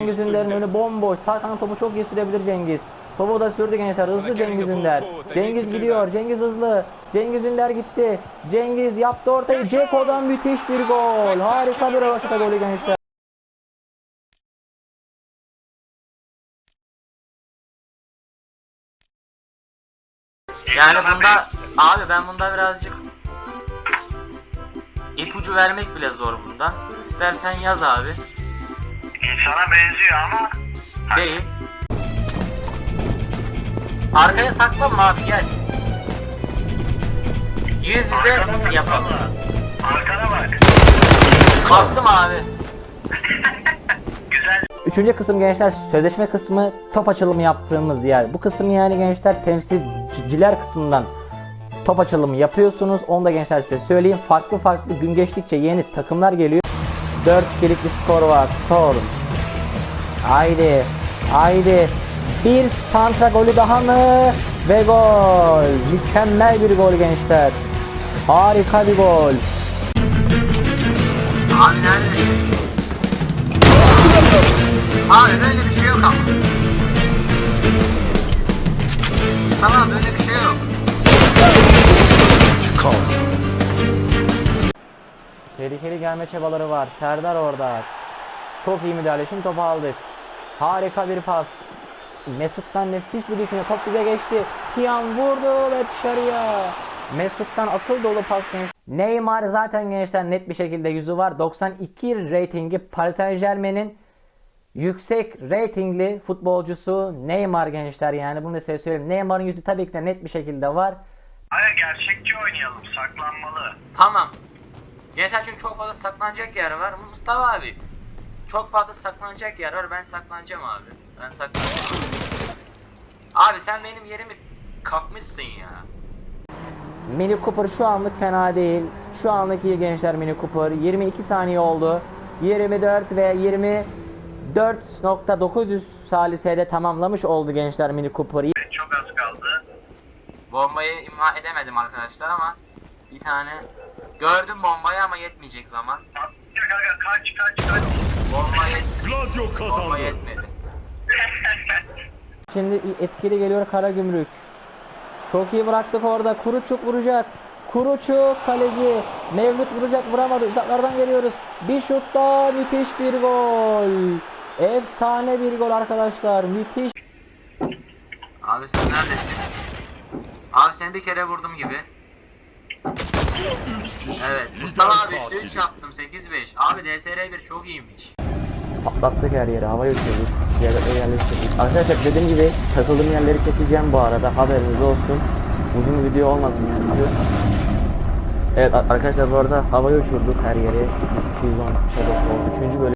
Cengiz Ünder'in önü bomboş. Sağ kanat topu çok iyi sürebilir Cengiz. Topu da sürdü gençler. Hızlı Cengiz Ünder. Cengiz gidiyor. Cengiz hızlı. Cengiz Ünder gitti. Cengiz yaptı ortayı. Ceko'dan müthiş bir gol. Harika bir rövaşata golü gençler. Yani bunda abi ben bunda birazcık ipucu vermek bile zor bunda. İstersen yaz abi. İnsana benziyor ama Değil. Arkaya saklanma abi gel. Yüz yüze arkana bak yapalım. Arkana bak. Baktım abi. Güzel. Üçüncü kısım gençler sözleşme kısmı top açılımı yaptığımız yer. Bu kısım yani gençler temsilciler kısmından top açılımı yapıyorsunuz. Onu da gençler size söyleyeyim. Farklı farklı gün geçtikçe yeni takımlar geliyor. 4 kilit bir skor var. Storm. Haydi. Haydi. Bir santra golü daha mı? Ve gol. Mükemmel bir gol gençler. Harika bir gol. Abi neredesin? Abi böyle bir şey yok ama. Tamam böyle bir şey yok. Tehlikeli gelme çabaları var. Serdar orada. Çok iyi müdahale. Şimdi topu aldık. Harika bir pas. Mesut'tan nefis bir düşünce. Top bize geçti. Tiyan vurdu ve dışarıya. Mesut'tan akıl dolu pas genç. Neymar zaten gençler net bir şekilde yüzü var. 92 ratingi Paris Saint Germain'in yüksek ratingli futbolcusu Neymar gençler yani bunu da size söyleyeyim. Neymar'ın yüzü tabii ki de net bir şekilde var. Hayır gerçekçi oynayalım. Saklanmalı. Tamam. Gençler çünkü çok fazla saklanacak yer var. Mustafa abi. Çok fazla saklanacak yer var. Ben saklanacağım abi. Ben saklanacağım. Abi sen benim yerimi kapmışsın ya. Mini Cooper şu anlık fena değil. Şu anlık iyi gençler Mini Cooper. 22 saniye oldu. 24 ve 24.900 salisede tamamlamış oldu gençler Mini Cooper. Çok az kaldı. Bombayı imha edemedim arkadaşlar ama bir tane gördüm bombayı ama yetmeyecek zaman. Kanka kaç kaç kaç. Bombayı Gladio bomba kazandı. yetmedi. Şimdi etkili geliyor Karagümrük. Çok iyi bıraktık orada. Kuruçuk vuracak. Kuruçuk kaleci. Mevlüt vuracak vuramadı. Uzaklardan geliyoruz. Bir şutta müthiş bir gol. Efsane bir gol arkadaşlar. Müthiş. Abi sen neredesin? Abi seni bir kere vurdum gibi. Evet. Mustafa abi işte 3 yaptım 8-5. Abi DSR1 çok iyiymiş. Patlattık her yeri. Hava uçurduk. Yerlere yerleştirdik. Arkadaşlar dediğim gibi takıldığım yerleri keseceğim bu arada. Haberiniz olsun. Uzun video olmasın çünkü. Evet arkadaşlar bu arada havaya uçurduk her yeri. 210 Shadow oldu. 3. bölüm.